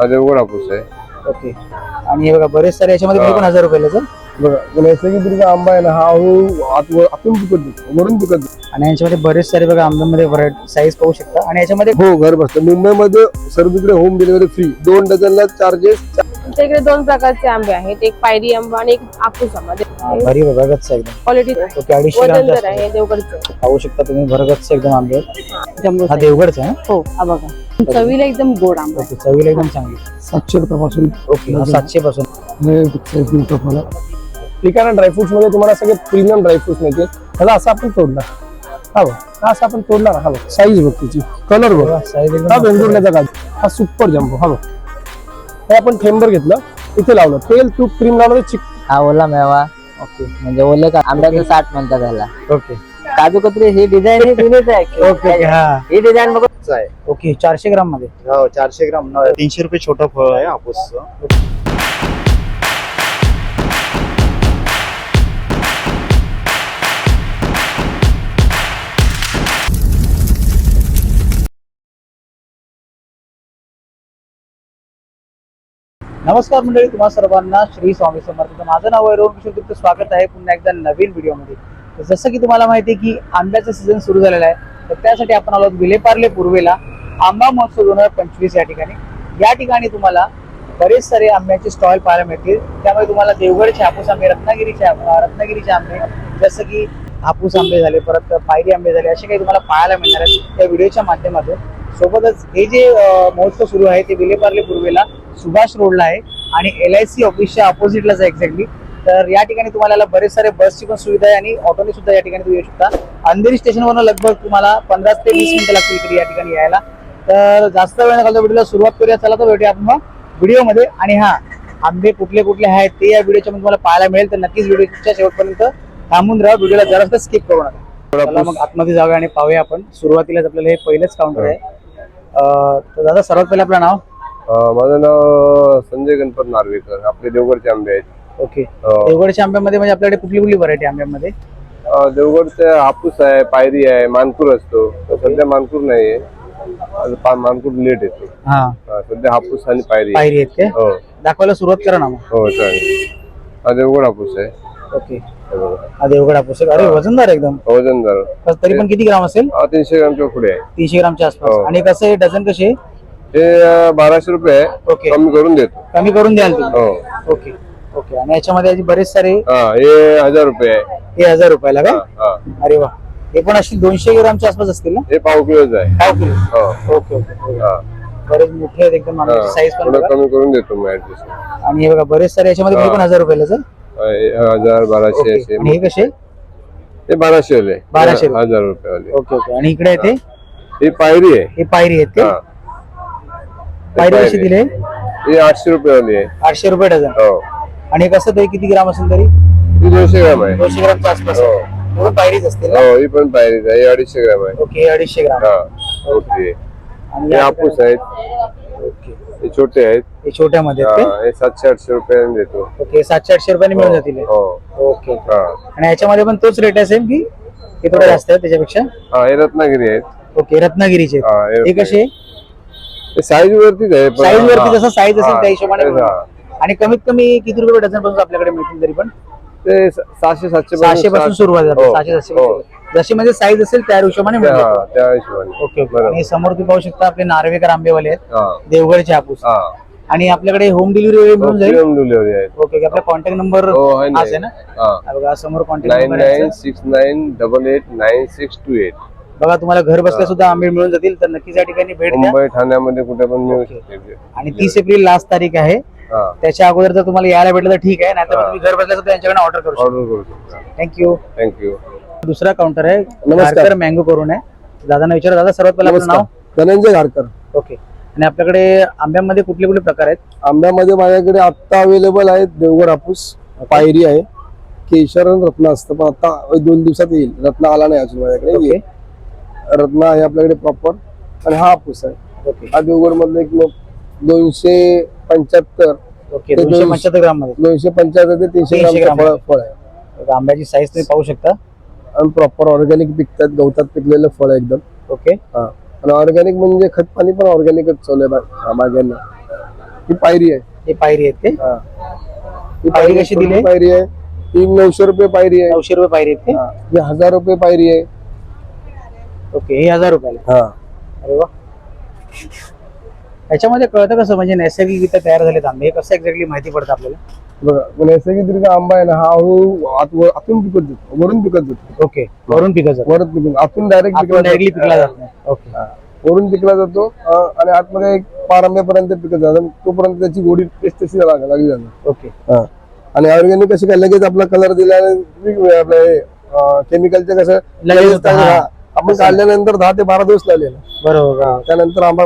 हा देवगड हापूस आहे. ओके. आणि हे बघा बरेच सारे याच्यामध्ये हा. पण हजार रुपयाला सर बघा नैसर्गिक आंबा आहे ना हा हळूहळू आत- आतून पिकत वरून पिकत. आणि याच्यामध्ये बरेच सारे बघा आंब्यामध्ये व्हरायटी साईज पाहू शकता. आणि याच्यामध्ये हो घर बसतं. मुंबईमध्ये सर्वीकडे होम डिलिव्हरी फ्री दोन डझनला चार्जेस आमच्या इकडे दोन प्रकारचे आंबे आहेत. एक पायरी आंबा आणि एक हापूस आंबा. हा, भारी बघा गच्च एकदम. क्वालिटी ओके अडीचशे आहे देवगडचं. पाहू शकता तुम्ही भरगच्च एकदम आंबे आहेत. हा देवगडचा आहे ना? हो हा बघा. चवीला एकदम गोड आंबा. ओके चवीला एकदम चांगली. सातशे रुपयापासून. ओके हा सातशे पासून. ठीक आहे ना ड्रायफ्रुट्समध्ये तुम्हाला सगळे प्रीमियम ड्रायफ्रुट्स मिळतील. त्याला असं आपण तोडला हा बघ हा असं आपण तोडला ना हा बघ. साईज बघ त्याची. कलर बघ. साईज हा हा सुपर जम्बो हा बघ. हे आपण थेंबर घेतलं इथे लावलं. तेल तूप क्रीम लावलं ते चिक हा ओला मेवा ओके. म्हणजे ओले का आंब्याचं साठ म्हणतात त्याला. ओके. काजू कतरी ही डिझाईन ही जुनीच आहे. ओके ओके हा. ही डिझाईन बघ आहे. ओके चारशे ग्राममध्ये? हो चारशे ग्राम. तीनशे रुपये छोटं फळ आहे हापूसचं नमस्कार मंडळी तुम्हा सर्वांना श्री स्वामी समर्थ. माझं नाव आहे रोहन किशोर तुमचं स्वागत आहे पुन्हा एकदा नवीन व्हिडिओमध्ये तर जसं की तुम्हाला माहिती आहे की आंब्याचं सीझन सुरू झालेला आहे. तर त्यासाठी आपण आलो विलेपार्ले पूर्वेला. आंबा महोत्सव दोन हजार पंचवीस या ठिकाणी. या ठिकाणी तुम्हाला बरेच सारे आंब्याचे स्टॉल पाहायला मिळतील. त्यामुळे तुम्हाला देवगडचे हापूस आंबे रत्नागिरीचे रत्नागिरीचे आंबे जसं की हापूस आंबे झाले परत पायरी आंबे झाले असे काही तुम्हाला पाहायला मिळणार आहेत त्या व्हिडिओच्या माध्यमातून. सोबतच हे जे महोत्सव सुरू आहे ते विलेपार्ले पूर्वेला सुभाष रोडला आहे आणि एल आय सी ऑफिसच्या ऑपोजिटलाच आहे एक्झॅक्टली तर या ठिकाणी तुम्हाला बरेच सारे बसची पण सुविधा आहे आणि ऑटोने सुद्धा या ठिकाणी तुम्ही येऊ शकता. अंधेरी स्टेशनवरून लगभग तुम्हाला पंधरा ते वीस मिनिटं लागतील तरी या ठिकाणी यायला. तर जास्त वेळ नका व्हिडिओला सुरुवात करूया. चला तर भेटूया आपण मग व्हिडिओमध्ये. आणि हा आंबे कुठले कुठले आहेत ते या व्हिडिओच्या मध्ये तुम्हाला पाहायला मिळेल. तर नक्कीच व्हिडिओच्या शेवटपर्यंत थांबून राहा. व्हिडिओला जरासं स्किप करू नका. मग आतमध्ये जाऊया आणि पाहूया आपण. सुरुवातीलाच आपल्याला हे पहिलेच काउंटर आहे. तर दादा सर्वात पहिले आपलं नाव? माझं नाव संजय गणपत नार्वेकर. आपले देवगडचे आंबे आहेत. ओके. अं, देवगडच्या आंब्यामध्ये म्हणजे आपल्याकडे कुठली कुठली व्हरायटी आंब्यामध्ये? अं, देवगडचे हापूस आहे पायरी आहे मानपूर असतो. तर सध्या मानपूर नाहीये. आता पा- मानपूर लेट येतो. हा. हा, सध्या हापूस आणि पायरी आहे. पायरी आहेत ते हो. दाखवायला सुरुवात करा ना मग. हो चालेल. हा देवगड हापूस आहे. ओके. हे बघा. हा देवगड हापूस आहे. अरे वजनदार आहे एकदम. वजनदार. तर तरी पण किती ग्राम असेल? हा तीनशे ग्रामच्या पुढे आहे. तीनशे ग्रामच्या आसपास. हो. आणि कसं आहे डझन कसे हे अं, बाराशे रुपये आहे. ओके. कमी करून देतो. कमी करून द्याल तुम्ही. हो. ओके. ओके आणि याच्यामध्ये बरेच सारे हा हे हजार रुपये आहे. हे हजार रुपयाला हा, का? हा. अरे वा. हे पण अशी दोनशे ग्रामच्या आसपास असतील ना? हे पाव किलोच आहे. पाव किलो. हो. ओके ओके हा. बरेच मोठे आहेत एकदम हा. साईज पण थोडं बघा. कमी करून देतो ऍडजस्ट आणि हे बघा बरेच सारे याच्यामध्ये हे. पण हजार रुपयाला सर हजार बाराशे ओके. असे. आणि हे कसे? हे बाराशे वाले. बाराशे. हजार रुपये वाले. Okay okay. आणि इकडे आहे ते ही. पायरी आहे. हे पायरी आहेत ते हा. पायरी कशी दिले ही आठशे रुपये वाली आहे. आठशे रुपये डझन. हो. आणि कसं तरी किती ग्राम असेल तरी? ही दोनशे ग्राम आहे. दोनशे ग्रामच्या आसपास हो. पायरीच असतील ना? हो ही पण पायरीच आहे. ही अडीचशे ग्राम आहे. ओके हे अडीचशे ग्राम. हा आहे आणि हे या हापूस आहेत. ओके. हे छोटे आहेत. हे छोट्यामध्ये आहेत हा, हे सातशे आठशे रुपये देतो. ते ओके सातशे आठशे रुपयाने मिळून जातील हे. हो. ओके. ओके हा. आणि याच्यामध्ये पण तोच रेट असेल की हे थोडं हो. जास्त आहे त्याच्यापेक्षा? हा हे रत्नागिरी आहेत. ओके रत्नागिरीचे. हा, हे हे कसे? हे साईज वरतीच आहे पण- साईज वरती हा. जसं साईज असेल हा, त्या हिशोबाने हा. आणि कमीत कमी किती रुपये डझनपासून आपल्याकडे मिळतील तरी पण? ते सहाशे सातशे सहाशे पासून सुरुवात आहे हो, सहाशे सातशे हो. पासून. जशी म्हणजे साईज असेल त्या हिशोबाने त्या हिशोबाने. Okay okay. बरोबर. आणि समोर तुम्ही पाहू शकता आपले नार्वेकर आंबेवाले आहेत. हा. देवगडचे हापूस. हा. आणि आपल्याकडे होम डिलिव्हरी मिळून जाईल? होम डिलिव्हरी आहे ओके ओके. आपला कॉन्टॅक्ट नंबर हो आहे हाच आहे ना? हा. हा बघा समोर contact nine number nine six nine double eight nine six two eight. बघा तुम्हाला घर बसल्या सुद्धा आंबे मिळून जातील. तर नक्कीच या ठिकाणी भेट द्या. मुंबई ठाण्यामध्ये कुठे पण मिळू शकते. आणि तीस एप्रिल लास्ट तारीख आहे. त्याच्या अगोदर जर तुम्हाला यायला भेटलं तर ठीक आहे नाहीतर मग तुम्ही घर बसल्या सुद्धा यांच्याकडे ऑर्डर करू ऑर्डर करू शकता. थँक्यू थँक्यू दुसरा काउंटर आहे नमस्कार. मँगो करून आहे. दादांना विचारा दादा सर्वात पहिला आपलं नाव? धनंजय घारकर. ओके आणि आपल्याकडे आंब्यामध्ये कुठले कुठले प्रकार आहेत? आंब्यामध्ये माझ्याकडे आत्ता अवेलेबल आहेत देवगड हापूस पायरी आहे केशर आणि रत्न असतं. पण आता दोन दिवसात येईल. रत्न आला नाही अजून माझ्याकडे. रत्न आहे आपल्याकडे प्रॉपर आणि हा हापूस आहे. ओके हा देवगड मधला एक मग दोनशे पंच्याहत्तर. ओके ते दोनशे पंच्याहत्तर ग्राममध्ये दोनशे पंच्याहत्तर ते तीनशे 300 ग्रामचं फळ ग्राम. फळ आहे. आंब्याची साईज तुम्ही पाहू शकता. आणि प्रॉपर ऑर्गॅनिक पिकतात गवतात पिकलेलं फळ आहे एकदम. ओके. हा. आणि ऑर्गॅनिक म्हणजे खत पाणी पण ऑर्गॅनिकच चालू आहे बा- बागांना ही पायरी आहे. हे पायरी आहेत ते? हा. ही पायरी कशी दिली? आहे? पायरी आहे. ही नऊशे रुपये पायरी आहे. नऊशे रुपये पायरी आहेत हा. ही हजार रुपये पायरी आहे. ते ओके हे हजार रुपयाला. हा. अरे वा. याच्यामध्ये कळतं कसं म्हणजे नैसर्गिकरित्या तयार झालेत आंबे. हे कसं एक्झॅक्टली माहिती पडतं आपल्याला? बघा मग नैसर्गिक आंबा आहे ना हा हळू आत- वर- आतून पिकत जातो. वरून पिकत जातो. ओके वरून पिकं जातं. वरत पिकून आतून डायरेक्ट पिकला डायरेक्टली पिकला जातो. जात नाही ओके. वरून पिकला जातो अं, आणि आतमध्ये एक पारंब्यापर्यंत पिकत जातो. तोपर्यंत त्याची गोडी टेस्ट तशी लाग- लागली जाणार ओके हा. आणि ऑर्गॅनिक कशी काय लगेच आपला कलर दिल्याने आपलं केमिकलचे कसं लगेच होतं, हा. आपण काढल्यानंतर दहा ते बारा दिवस बरोबर बरोबर. त्यानंतर आंबा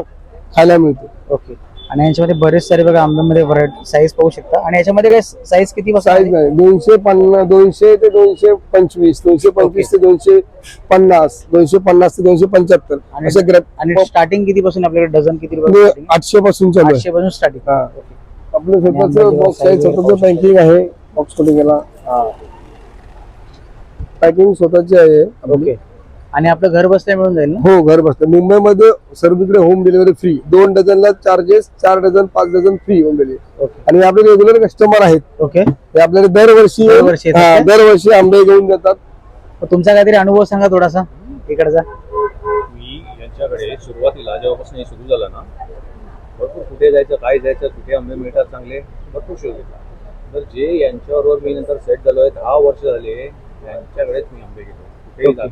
खायला मिळतो. ओके. आणि याच्यामध्ये बरेच सारे बघा आंब्यामध्ये व्हरायटी साईज पाहू शकता. आणि याच्यामध्ये काय साईज किती साईज नाही. दोनशे पन्नास दोनशे ते दोनशे पंचवीस दोनशे पंचवीस ते दोनशे पन्नास दोनशे पन्नास ते दोनशे पंच्याहत्तर. आणि- असे ग्रेप आणि स्टार्टिंग किती पासून आपल्याकडे? डझन किती? आठशे पासून चालू आहे. आठशे पासून स्टार्टिंग हा. आपलं स्वतःच बॉक्स आहे स्वतःच पॅकिंग आहे. बॉक्स कोटिंगला पॅकिंग स्वतःची आहे. ओके. आणि आपलं घर बसल्या मिळून जाईल ना? हो घर बसतं मुंबईमध्ये सर्वीकडे होम डिलिव्हरी फ्री दोन डझनला चार्जेस चार डझन पाच dozen free home delivery okay आणि आपले रेग्युलर कस्टमर आहेत. ओके ते आपल्याला दरवर्षी दरवर्षी येतात हा, का? दरवर्षी आंबे घेऊन जातात मग तुमचा काहीतरी अनुभव सांगा थोडासा इकडचा. मी यांच्याकडे सुरुवातीला जेव्हापासून हे सुरू झालं ना भरपूर कुठे जायचं काय जायचं कुठे आंबे मिळतात चांगले भरपूर शोध घेतला. तर जे यांच्याबरोबर मी नंतर सेट झालो आहे दहा वर्ष झाले यांच्याकडेच मी आंबे घेतो. कुठेही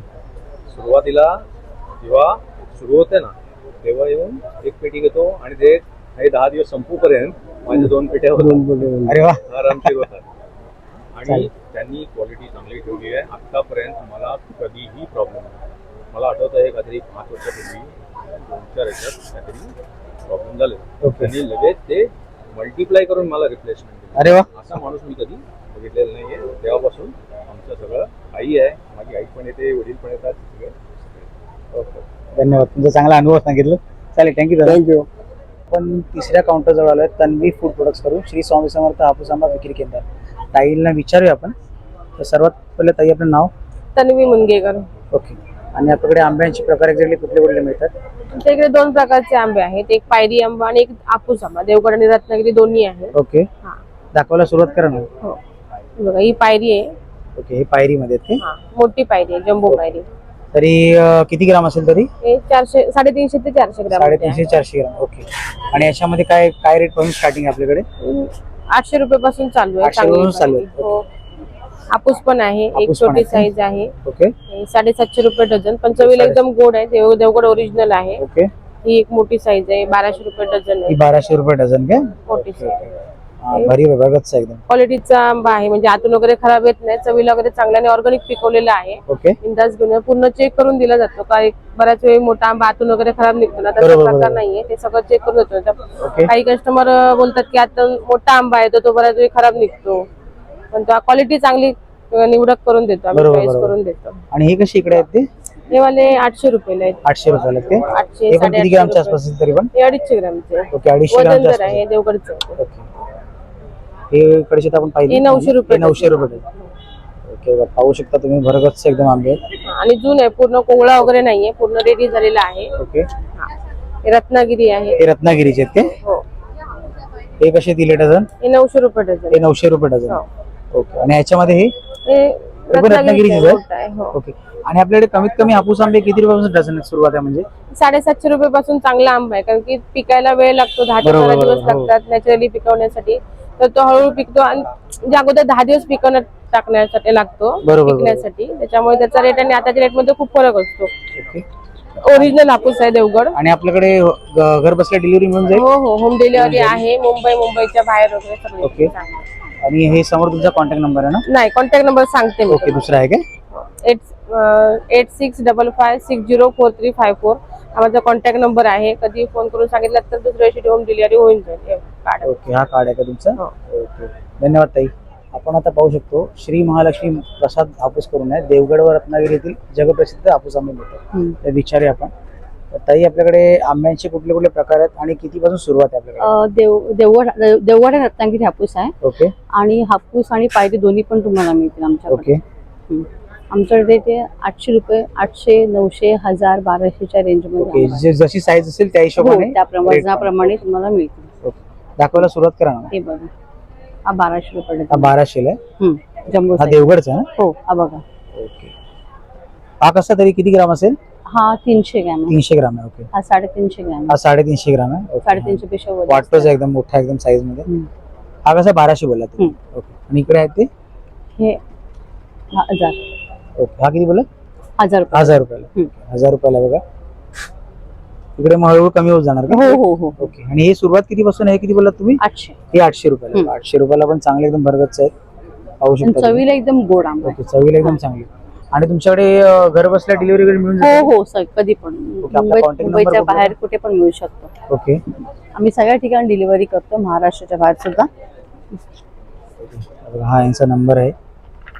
सुरुवातीला जेव्हा सुरू होते ना तेव्हा येऊन एक पेटी घेतो आणि ते हे दहा दिवस संपूपर्यंत माझ्या दोन पेट्या होतात. आरामशीर आणि. त्यांनी क्वालिटी चांगली ठेवली आहे. आतापर्यंत मला कधीही प्रॉब्लेम नाही. मला आठवत आहे काहीतरी पाच वर्षापूर्वी दोन चार याच्यात काहीतरी प्रॉब्लेम झाले. त्यांनी लगेच ते मल्टिप्लाय करून मला रिप्लेसमेंट अरे वा. असा माणूस मी कधी बघितलेला नाहीये. तेव्हापासून आमचं सगळं आई आहे. माझी आई पण येते वडील पण येतात. सगळे. ओके. धन्यवाद. तुमचा चांगला अनुभव सांगितलं. चालेल थँक्यू थँक्यू आपण तिसऱ्या काउंटर जवळ आलोय. तन्वी फूड प्रोडक्ट्स करून श्री स्वामी समर्थ हापूस आंबा विक्री केंद्र. ताईंना विचारूया आपण. तर सर्वात पहिले ताई आपलं नाव? तन्वी मुनगेकर. ओके. आणि आपल्याकडे आंब्यांचे प्रकार एक्झॅक्टली कुठले कुठले मिळतात? आमच्या इकडे दोन प्रकारचे आंबे आहेत. एक पायरी आंबा आणि एक आपूस आंबा. देवगड आणि रत्नागिरी दोन्ही आहे ओके. हा. दाखवायला सुरुवात करा ना. हो. बघा ही पायरी आहे. ओके हे पायरीमध्ये आहेत हा मोठी पायरी आहे जम्बो पायरी. तरी अं, किती ग्राम असेल तरी? हे चारशे साडेतीनशे ते चारशे ग्राम साडेतीनशे चारशे ग्राम ओके. आणि याच्यामध्ये काय काय रेटपासून स्टार्टिंग आपल्याकडे? आठशे रुपये पासून चालू आहे 800 चांगली पासून चालू आहे. हो. हापूस पण आहे एक पण छोटी आहे. साईज आहे. ओके. हे साडेसातशे रुपये डझन पंचवीला साडे- एकदम गोड आहे देव देवगड ओरिजिनल आहे. ओके. ही एक मोठी साईज आहे बाराशे रुपये डझन ही आहे बाराशे रुपये डझन काय? मोठी साईज भारी एकदम. क्वालिटीचा आंबा आहे म्हणजे आतून वगैरे खराब येत नाही चवीला वगैरे चांगल्याने ऑर्गॅनिक पिकवलेला आहे. ओके इंदाज घेऊन. पूर्ण चेक करून दिला जातो. का एक बऱ्याच वेळी मोठा आंबा आतून वगैरे खराब निघतो ना बरोबर, प्रकार. नाहीये ते सगळं चेक करून देतो काही कस्टमर बोलतात की आता मोठा आंबा आहे तो बऱ्याच वेळी खराब निघतो. पण तो क्वालिटी चांगली निवडक करून देतो आम्ही. करून देतो. आणि हे कशी इकडे आहेत ते? हे वाले आठशे रुपयाला आहेत. आठशे रुपयाला आहेत ते? आठशे साडेआठशे ग्रामच्या रुपये. आसपास तरी पण? अडीचशे ग्रामचे. ओके अडीचशे जर आहे देवगडचं. ओके हे इकडचे तर आपण पाहिजे 900 रुपये हे नऊशे रुपये ओके बघा, पाहू शकता तुम्ही भरगतच एकदम आंबे. आहेत. आणि जून आहे पूर्ण कोवळा वगैरे नाहीये पूर्ण रेडी झालेला आहे. ओके. हा. रत्नागिरी आहे. हे रत्नागिरीचे आहेत ते हो. हे कसे दिले डझन? हे नऊशे रुपये डझन. हे नऊशे रुपये डझन. हो. ओके आणि ह्याच्यामध्ये हे? हे पण रत्नागिरीचेच आहे? रत्नागिरीचे आहे हो. ओके. आणि आपल्याकडे कमीत कमी हापूस आंबे किती रुपयापासून डझन आहेत सुरुवात आहे म्हणजे? साडेसातशे रुपये पासून चांगला आंबा आहे कारण की पिकायला वेळ लागतो दहा ते बरोबर, बारा दिवस बरोबर. लागतात नॅचरली पिकवण्यासाठी. तर तो हळूहळू पिकतो आणि म्हणजे अगोदर दहा दिवस पिकवण्यात टाकण्यासाठी लागतो. पिकण्यासाठी. त्याच्यामुळे त्याचा रेट आणि आताच्या रेटमध्ये खूप फरक असतो. ओरिजिनल हापूस आहे देवगड. आणि आपल्याकडे घर बसल्या डिलिव्हरी मिळून जाईल? हो हो होम डिलिव्हरी आहे मुंबई मुंबईच्या बाहेर वगैरे ओके. आणि हे समोर तुमचा कॉन्टॅक्ट नंबर आहे ना? नाही कॉन्टॅक्ट नंबर सांगते मी ओके दुसरा आहे काय? Eight eight six double five six zero four three five four माझा कॉन्टॅक्ट नंबर आहे. कधी फोन करून सांगितलं तर दुसऱ्या दिवशी होम डिलिव्हरी होऊन जाईल. हे कार्ड ओके हा कार्ड आहे का तुमचा? हो. ओके धन्यवाद ताई. आपण आता पाहू शकतो श्री महालक्ष्मी प्रसाद हापूस करून आहे. देवगड व रत्नागिरी येथील जगप्रसिद्ध हापूस आंबे मिळतात. ते विचारूया आपण. तर ताई आपल्याकडे आंब्यांचे कुठले कुठले प्रकार आहेत आणि कितीपासून सुरुवात आहे आपल्याकडे? देव देवगड देवगड रत्नागिरी हापूस आहे. ओके आणि हापूस आणि पायरी दोन्ही पण तुम्हाला मिळतील आमच्याकडे. ओके हं. आमच्याकडे ते आठशे रुपये आठशे नऊशे हजार बाराशेच्या रेंजमध्ये ओके. जे- जशी साईज असेल त्या हो, हिशोबाने त्या rate वजनाप्रमाणे तुम्हाला मिळतील. ओके. दाखवायला सुरुवात करा ना. हे बघा. हा बाराशे रुपये हा. बाराशेला आहे? हम्म जम्बो हा. देवगडचा आहे हो हा बघा. ओके हा कसा तरी किती ग्राम असेल? हा तीनशे ग्रॅम आहे. तीनशे ग्राम आहे ओके हा साडेतीनशे ग्रॅम हा साडेतीनशे ग्राम आहे ओके. साडेतीनशे पेक्षा वाटतोच. आहे एकदम मोठा एकदम साईजमध्ये. हम्म. हा कसा बाराशे बोलला तुम्ही ओके आणि इकडे आहे ते? हे हा हजार. ओके. हा किती बोला हजार रुपये. हजार रुपयाला. हजार रुपयाला बघा. इकडे मग हळूहळू कमी होत जाणार का? हो हो हो. ओके. आणि हे सुरुवात किती पासून आहे? किती बोललात तुम्ही? आठशे. हे आठशे रुपयाला. आठशे रुपयाला पण चांगले एकदम भरगतच आहेत. पाहू शकता तुम्ही. चवीला एकदम गोड आंबा आहे. ओके चवीला एकदम चांगली. आणि तुमच्याकडे अं, घर बसल्या डिलिव्हरी वगैरे मिळून जाते? हो हो सर कधी पण. आपला मुंबईत contact number मुंबईच्या. बाहेर कुठे पण मिळू शकतो. ओके. आम्ही सगळ्या ठिकाणी डिलिव्हरी करतो. महाराष्ट्राच्या बाहेर सुद्धा. बघा, हा यांचा नंबर आहे.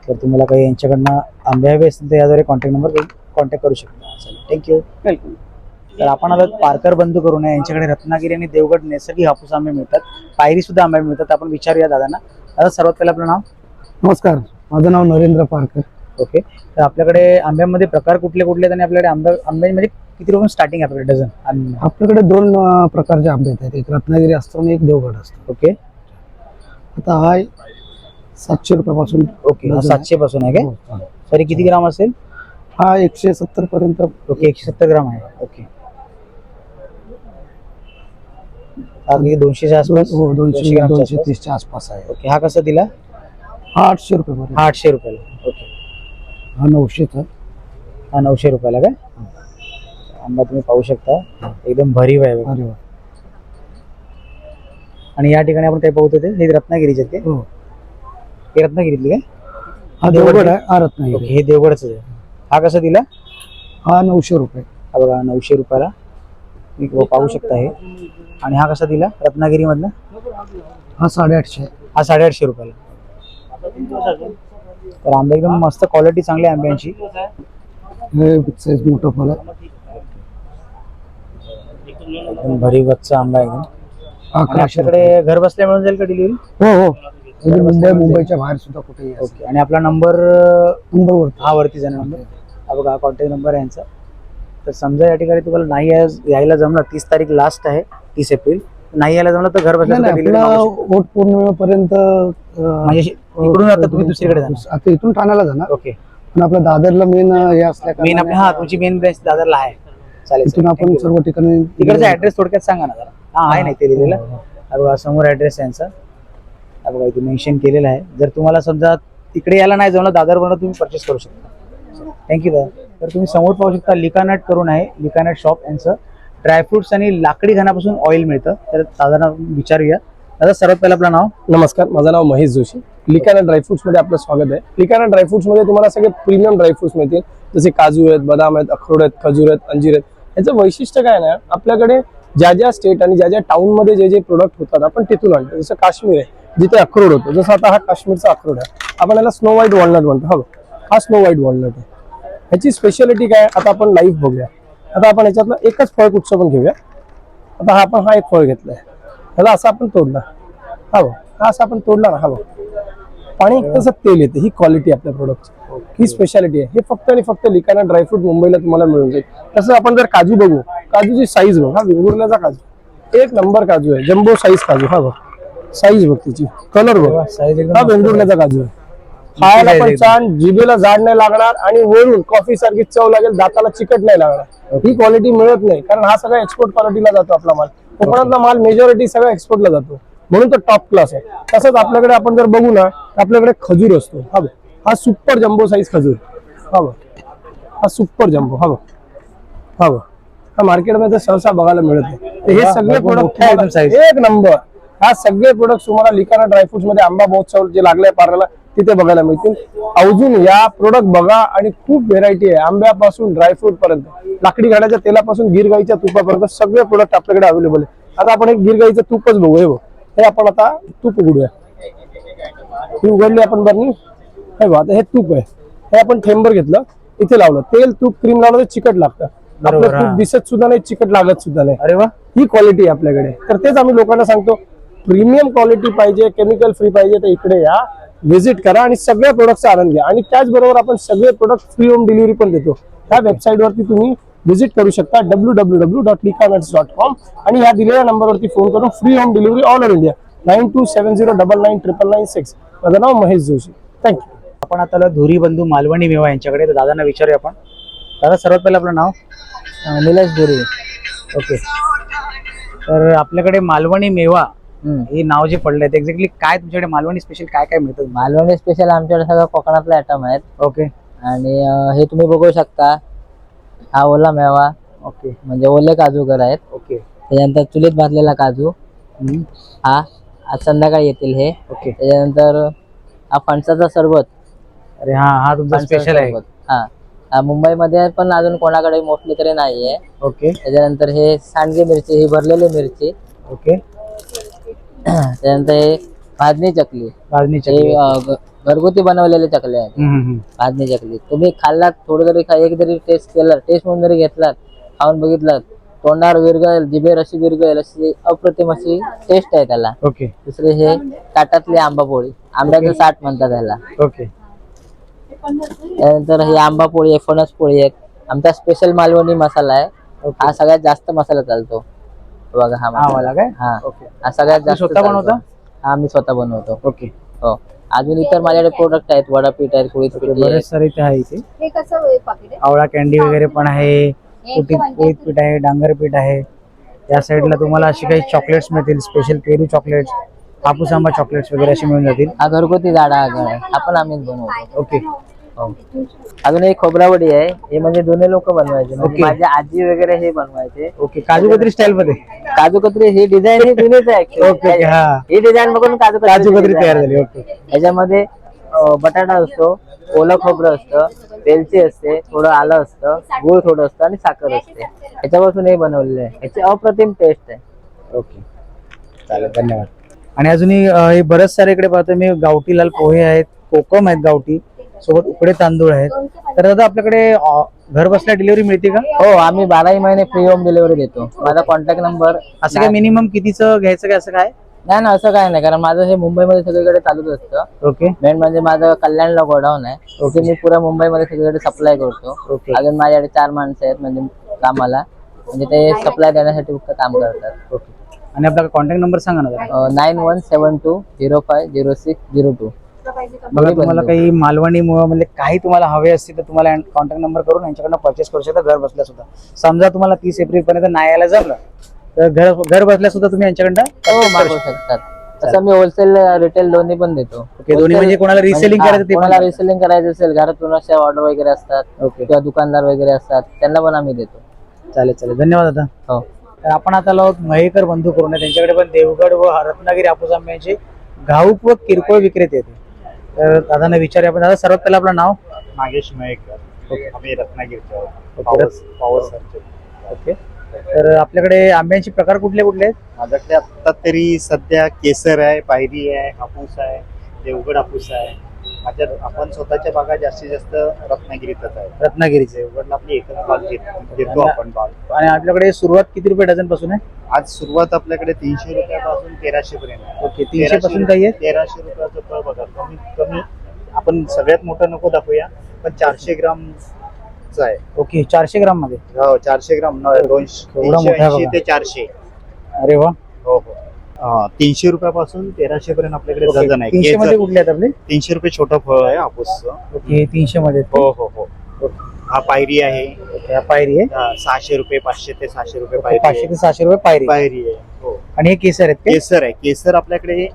तर तुम्हाला काही यांच्याकडनं आंबे हवे असतील तर याद्वारे कॉन्टॅक्ट नंबर कॉन्टॅक्ट करू शकता. चालेल. थँक्यू वेलकम तर आपण आलो पारकर बंधू करून यांच्याकडे रत्नागिरी आणि देवगड नैसर्गिक हापूस आंबे मिळतात. पायरी सुद्धा आंबे मिळतात. आपण विचारूया दादांना. दादा सर्वात पहिलं आपलं नाव? नमस्कार. माझं नाव नरेंद्र पारकर. ओके तर आपल्याकडे आंब्यामध्ये प्रकार कुठले कुठले आहेत आणि आपल्याकडे आंबे आंब्यांमध्ये किती रुपये स्टार्टिंग आहे आपल्याकडे? डझन आंबे. आपल्याकडे दोन अं, प्रकारचे आंबे आहेत. एक रत्नागिरी असतो आणि एक देवगड असतो. ओके आता हा सातशे रुपयापासून ओके हा. सातशे पासून आहे काय हो, चालेल. तरी किती ग्राम असेल? हा एकशे सत्तर पर्यंत. ओके एकशे सत्तर ग्राम आहे. ओके. हा किती दोनशेच्या आसपास? हो दोनशे दोनशे? तीसच्या आसपास आहे. ओके हा कसा दिला? हा आठशे रुपये हा आठशे रुपयाला. ओके. हा नऊशेचा हा नऊशे रुपयाला काय आंबा तुम्ही पाहू शकता. एकदम भरीव आहे आणि या ठिकाणी आपण काय पाहतो ते? हे रत्नागिरीचे ते हो. हे रत्नागिरीतले काय? हा देवगड आहे? हा रत्नागिरी. ओके हे देवगडच आहे. हा कसा दिला? हा नऊशे रुपये. हा बघा नऊशे रुपयाला. तुम्ही पाहू शकता हे. आणि हा कसा दिला? रत्नागिरी मधला हा साडेआठशे. आहे. हा साडेआठशे रुपयाला. तर आंबे एकदम मस्त क्वालिटी चांगली आहे आंब्यांची. हे साईज मोठं फळ आहे. एकदम आंबा आहे एकदम. हा आणि अकराशे आपल्याकडे घर बसल्या मिळून जाईल का डिलिव्हरी हो हो. म्हणजे मुंबई मुंबईच्या बाहेर सुद्धा कुठेही. ओके. आणि आपला नंबर मुंबईवरती हा वरती जाणार नंबर हा बघा हा कॉन्टॅक्ट नंबर आहे यांचा. तर समजा या ठिकाणी तुम्हाला नाही याय- यायला जमलं तीस तारीख लास्ट आहे तीस एप्रिल. नाही यायला जमलं तर घर बसल्या. वोट पौर्णिमेपर्यंत म्हणजे इकडून आता तुम्ही दुसरीकडे जाणार. आता इथून ठाण्याला जाणार. ओके. पण आपल्या दादरला मेन हे असल्या मेन कारणाने आपली हा तुमची मेन ब्रँच दादरला आहे. चालेल इथून. आपण. सर्व ठिकाणी तिकडचा ऍड्रेस थोडक्यात सांगा ना जरा. हा आहे नाही ते लिहिलेलं. हो, हो. समोर ऍड्रेस यांचा. हा बघा इथे मेन्शन केलेलं आहे. जर तुम्हाला समजा तिकडे यायला नाही जमलं दादरवरनं तुम्ही परचेस करू शकता. थँक्यू दादा. तर तुम्ही समोर पाहू शकता लिकानट करून आहे लिकानट शॉप यांचं ड्रायफ्रुट्स आणि लाकडी घाण्यापासून ऑइल मिळतं. तर दादा विचारूया. दादा सर्वात पहिलं आपलं नाव? नमस्कार माझं नाव महेश जोशी. लिकाना ड्रायफ्रुट्समध्ये आपलं स्वागत आहे. लिकाना ड्रायफ्रुट्समध्ये तुम्हाला सगळे प्रीमियम ड्रायफ्रुट्स मिळतील. जसे काजू आहेत बदाम आहेत अखरोड आहेत खजूर आहेत अंजीर आहेत. याचं वैशिष्ट्य काय ना आपल्याकडे ज्या ज्या स्टेट आणि ज्या ज्या टाऊनमध्ये जे जे प्रोडक्ट होतात आपण तिथून आणतो. जसं काश्मीर आहे जिथे अक्रोड होतो. जसं आता हा काश्मीरचा अक्रोड आहे. आपण याला स्नो व्हाईट वॉलनट म्हणतो. हो हा स्नो व्हाईट वॉलनट आहे. ह्याची स्पेशालिटी काय आता आपण लाईव्ह बघूया. आता आपण याच्यातलं एकच फळ कुठचं पण घेऊया. आता हा आपण हा एक फळ घेतलाय. ह्याला असं आपण तोडला. हा बघ हा असं आपण तोडला ना. हा बघ पाणी तसं तेल येते ही क्वालिटी आपल्या प्रोडक्टची ही स्पेशालिटी आहे. हे फक्त आणि फक्त लिकाना ड्रायफ्रूट मुंबईला तुम्हाला मिळून जाईल. तसं आपण जर काजू बघू काजूची साईज बघ हा वेंगुर्ल्याचा काजू. एक नंबर काजू आहे जम्बो साईज काजू हा बघ. साईज बघ तिची कलर बघ. हा वेंगुर्ल्याचा काजू आहे. खायला पण छान जिभेला जाड नाही लागणार आणि वरून कॉफी सारखी चव लागेल दाताला चिकट नाही लागणार. ही क्वालिटी मिळत नाही कारण हा सगळा एक्सपोर्ट क्वालिटीला जातो आपला माल. कोकणातला माल मेजॉरिटी सगळा एक्सपोर्टला जातो. म्हणून तो टॉप क्लास आहे. तसंच आपल्याकडे आपण जर बघू ना आपल्याकडे खजूर असतो. हा बघ. हा सुपर जम्बो साईज खजूर. हा बघ. हा सुपर जम्बो. हा बघ. हा बघ. हा मार्केटमध्ये सहसा बघायला मिळत. नाही हे सगळे प्रोडक्ट. एक नंबर हा सगळे प्रोडक्ट तुम्हाला लिकाना ड्रायफ्रुट्समध्ये आंबा महोत्सव जे लागलाय पाराला तिथे बघायला मिळतील. अजून या प्रोडक्ट बघा आणि खूप व्हेरायटी आहे. आंब्यापासून ड्रायफ्रूट पर्यंत. लाकडी गाड्याच्या तेलापासून गिर गाईच्या तुपापर्यंत सगळे प्रोडक्ट आपल्याकडे अवेलेबल आहे. आता आपण एक गिर गाईचं तुपच बघू. बघ. हे आपण आता तूप उघडूया. ही उघडली आपण बरणी. हे बघा हे तूप आहे. हे आपण थेंबर घेतलं इथे लावलं. तेल तूप क्रीम लावलं तर चिकट लागतं. आपलं तूप. दिसत सुद्धा नाही चिकट लागत सुद्धा नाही. अरे वा. ही क्वालिटी आहे आपल्याकडे. तर तेच आम्ही लोकांना सांगतो प्रीमियम क्वालिटी पाहिजे केमिकल फ्री पाहिजे तर इकडे या. व्हिजिट करा आणि सगळ्या प्रोडक्टचा आनंद घ्या. आणि त्याचबरोबर आपण सगळे प्रोडक्ट फ्री होम डिलिव्हरी पण देतो. त्या वेबसाईट वरती तुम्ही व्हिजिट करू शकता डब्ल्यू डब्ल्यू डब्ल्यू डॉट लिकानट्स डॉट कॉम आणि ह्या दिलेल्या नंबरवरती फोन करून free home delivery all over India nine two seven zero double nine triple nine six माझं नाव महेश जोशी थँक्यू आपण आता धुरी बंधू मालवणी मेवा यांच्याकडे तर दादांना विचारूया आपण दादा सर्वात पहिलं आपलं नाव निलेश धुरी ओके तर आपल्याकडे मालवणी मेवा हे नाव जे पडले ते एक्झॅक्टली काय तुमच्याकडे मालवणी स्पेशल काय काय मिळतं मालवणी स्पेशल आमच्याकडे सगळं कोकणातले आयटम आहेत ओके आणि हे तुम्ही बघू शकता हा ओला मेवा ओके म्हणजे ओले काजू घर आहेत ओके त्याच्यानंतर चुलीत भाजलेला काजू हा आज संध्याकाळी येतील हे. ओके. त्याच्यानंतर हा फणसाचा सरबत. अरे हा हा तुमचा फणसाचं स्पेशल आहे. सरबत. हा. हा मुंबईमध्ये पण अजून कोणाकडे मोस्टली तरी नाहीये. ओके. त्याच्यानंतर हे सांडगे मिरची ही भरलेली मिरची. ओके. त्याच्यानंतर हे भाजणी चकली. भाजणी हे चकली अं, घ- घरगुती बनवलेले चकले आहेत हम्म, हम्म, हम्म. भाजणी चकली. तुम्ही खाल्लात थोडं जरी खा एक जरी टेस्ट केलं टेस्ट म्हणून जरी घेतलात खाऊन बघितलात तोंडावर विरगळेल जिभेर अशी विरगळेल अशी अप्रतिम अशी टेस्ट आहे त्याला. ओके. दुसरे हे ताटातली आंबा पोळी. आंब्याचं साठ म्हणतात त्याला. ओके. त्यानंतर ही आंबा पोळी आहे फणस पोळी आहे आमचा स्पेशल मालवणी मसाला आहे. हा सगळ्यात जास्त मसाला चालतो. बघा हा हा मसाला. काय? हा. ओके. हा सगळ्यात जास्त स्वतः. बनवता? हा मी स्वतः बनवतो. ओके. हो. अजून इतर माझ्याकडे प्रोडक्ट आहेत. वडापीठ आहेत आहे बरेच सारे इथे आहे इथे. हे कसं पाकिट आहे? आवळा कॅन्डी वगैरे पण आहे. कुटीत पीठ आहे डांगर पीठ आहे. या साईडला तुम्हाला अशी काही चॉकलेट्स मिळतील स्पेशल पेरू चॉकलेट्स हापूस आंबा चॉकलेट्स वगैरे असे मिळून जातील. हा घरगुती झाडा आहे. हा पण आम्हीच बनवतो. ओके. हो. अजून एक खोबरावडी आहे. हे म्हणजे दोन्ही लोक बनवायचे. म्हणजे. माझी आजी वगैरे हे बनवायचे. ओके. काजू कतरी स्टाईल मध्ये? काजू कतरी ही डिझाईन ही जुनीच आहे. हा. ही डिझाईन बघून काजू काजू कतरी तयार. झाली. ओके. याच्यामध्ये बटाटा असतो ओलं खोबरं असतं वेलची असते थोडं आलं असतं गुळ थोडं असतं आणि साखर असते. याच्यापासून हे बनवलेलं आहे. याची अप्रतिम टेस्ट आहे. ओके. चालेल धन्यवाद. आणि अजूनही अं, हे बरेच सारे इकडे पाहतो मी गावठी लाल पोहे आहेत कोकम आहेत गावठी सोबत उकडे तांदूळ आहेत. तर दादा आपल्याकडे अं, घर बसल्या डिलिव्हरी मिळते का? हो आम्ही बाराही महिने फ्री होम डिलिव्हरी देतो. माझा कॉन्टॅक्ट नंबर असं काय मिनिमम कितीचं घ्यायचं काय असं काय? नाही ना असं काय नाही. कारण माझं हे मुंबईमध्ये सगळीकडे चालूच असतं. ओके. मेन म्हणजे माझं कल्याणला गोडाऊन आहे. तिथे मी पुऱ्या मुंबईमध्ये सगळीकडे सप्लाय करतो. ओके. अजून माझ्याकडे चार माणसं आहेत म्हणजे कामाला. म्हणजे ते सप्लाय देण्यासाठी फक्त काम करतात. ओके. आणि आपला कॉन्टॅक्ट नंबर सांगा ना nine one seven two zero five zero six zero two बघा तुम्हाला काही मालवणी म्हणजे काही तुम्हाला हवे असतील तर तुम्हाला कॉन्टॅक्ट नंबर करून यांच्याकडनं परचेस करू शकता घर बसल्या सुद्धा. समजा तुम्हाला तीस एप्रिल पर्यंत नाही यायला जमलं तर घर घर बसल्या सुद्धा तुम्ही यांच्याकडनं हो purchase करू मागवू शकता. शकतात तसं मी होलसेल रिटेल दोन्ही पण देतो. ओके, दोन्ही म्हणजे कोणाला reselling हा, करायचं ते कोणाला. रिसेलिंग करायचं असेल घरात कोणाच्या ऑर्डर वगैरे असतात ओके किंवा दुकानदार वगैरे असतात त्यांना पण आम्ही देतो. चालेल चालेल. धन्यवाद दादा. हो. तर आपण आता आलो आहोत महेकर बंधू करून त्यांच्याकडे पण देवगड व रत्नागिरी हापूस आंब्याचे घाऊक व किरकोळ विक्रेते आहेत. तर दादांना विचारूया आपण. दादा सर्वात पहिलं आपलं नाव? नागेश मयेकर आम्ही रत्नागिरीचे आहोत. ओके. पावस पावस सरचे. ओके तर आपल्याकडे आंब्यांचे प्रकार कुठले कुठले आहेत? माझ्याकडे आता तरी सध्या केसर आहे पायरी आहे हापूस आहे देवगड हापूस आहे. माझ्या आपण स्वतःच्या बागा जास्तीत जास्त रत्नागिरीतच आहे. रत्नागिरीचे. देवगडला आपली एकच बाग घेत- घेतो आपण बाग. आणि आपल्याकडे सुरुवात किती रुपये डझनपासून आहे? आज सुरुवात आपल्याकडे तीनशे रुपयापासून तेराशे पर्यंत आहे. ओके तीनशे पासून काही आहे? तेराशे रुपयाचं फळ बघा. कमीत कमी आपण सगळ्यात मोठं नको दाखवूया पण चारशे आहे. ओके चारशे ग्राममध्ये? हो चारशे ग्राम. न- दोनशे एवढा तीनशे मोठा आहे ऐंशी बघा. ते चारशे. अरे वा. हो हो. तीनशे रुपयापासून तेराशे पर्यंत आपल्याकडे डझन आहे. तीनशे मध्ये. कुठले आहेत आपले? तीनशे रुपये छोटं फळ आहे हापूसचं. ओके तीनशे मध्ये आहेत. हो हो हो. हा पायरी आहे. ओके, हा पायरी आहे? हा, सहाशे रुपये पाचशे ते सहाशे रुपये ओके, पायरी पाचशे आहे. ते सहाशे रुपये पायरी पायरी आहे हो. आणि हे केसर आहेत ते केसर आहे. केसर आपल्याकडे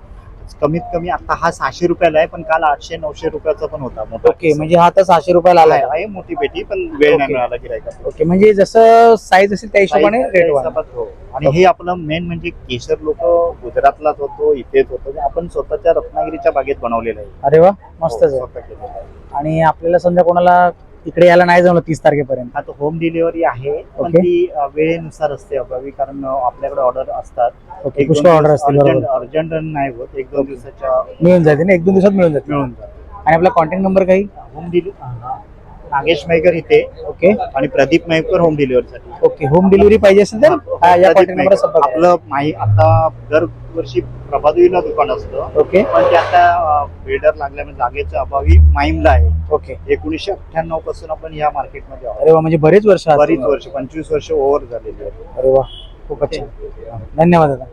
कमीत कमी आता हा सहाशे रुपयाला आहे पण काल आठशे नऊशे रुपयाचा पण होता मोठा ओके. म्हणजे हा आता सहाशे रुपयाला आला आहे आहे. मोठी पेटी पण वेळ नाही. मिळाला गिरायका ओके म्हणजे जसं साईज असेल त्या हिशोबाने रेट हो. आणि हे आपलं मेन म्हणजे केसर लोक गुजरातलाच होतो इथेच होतो म्हणजे आपण स्वतःच्या रत्नागिरीच्या बागेत बनवलेलं आहे. अरे वा मस्तच हो, आहे. स्वतः केलेलं आहे. आणि आपल्याला समजा कोणाला इकडे यायला नाही जमलं तीस तारखेपर्यंत. आता होम डिलिव्हरी आहे पण. ती अ, वेळेनुसार असते अभावी कारण अ, आपल्याकडे ऑर्डर असतात. ओके पुष्कळ ऑर्डर असतील बरोबर. अर्जंट नाही होत एक दोन दिवसाच्या मिळून जाते ना एक दोन दिवसात मिळून जाते. मिळून जातात आणि आपला कॉन्टॅक्ट नंबर काही? होम डिलिव्हरी नागेश मयकर इथे. ओके. आणि प्रदीप मयकर होम डिलिव्हरीसाठी ओके होम डिलिव्हरी पाहिजे असेल तर? हा, या कॉन्टॅक्ट नंबर संपर्क करा. आपलं माही आता दरवर्षी प्रभादेवीला दुकान असतं. ओके. पण ते आता बिल्डर लागल्यामुळे जागेच्या अभावी माईमला आहे. ओके. एकोणीसशे अठ्ठ्याण्णवपासून आपण या मार्केटमध्ये आहोत. अरे वा म्हणजे बरेच वर्ष आहात बरीच तुम्ही. वर्ष पंचवीस वर्ष ओव्हर झालेली आहेत अरे वा खूपच छान. धन्यवाद दादा.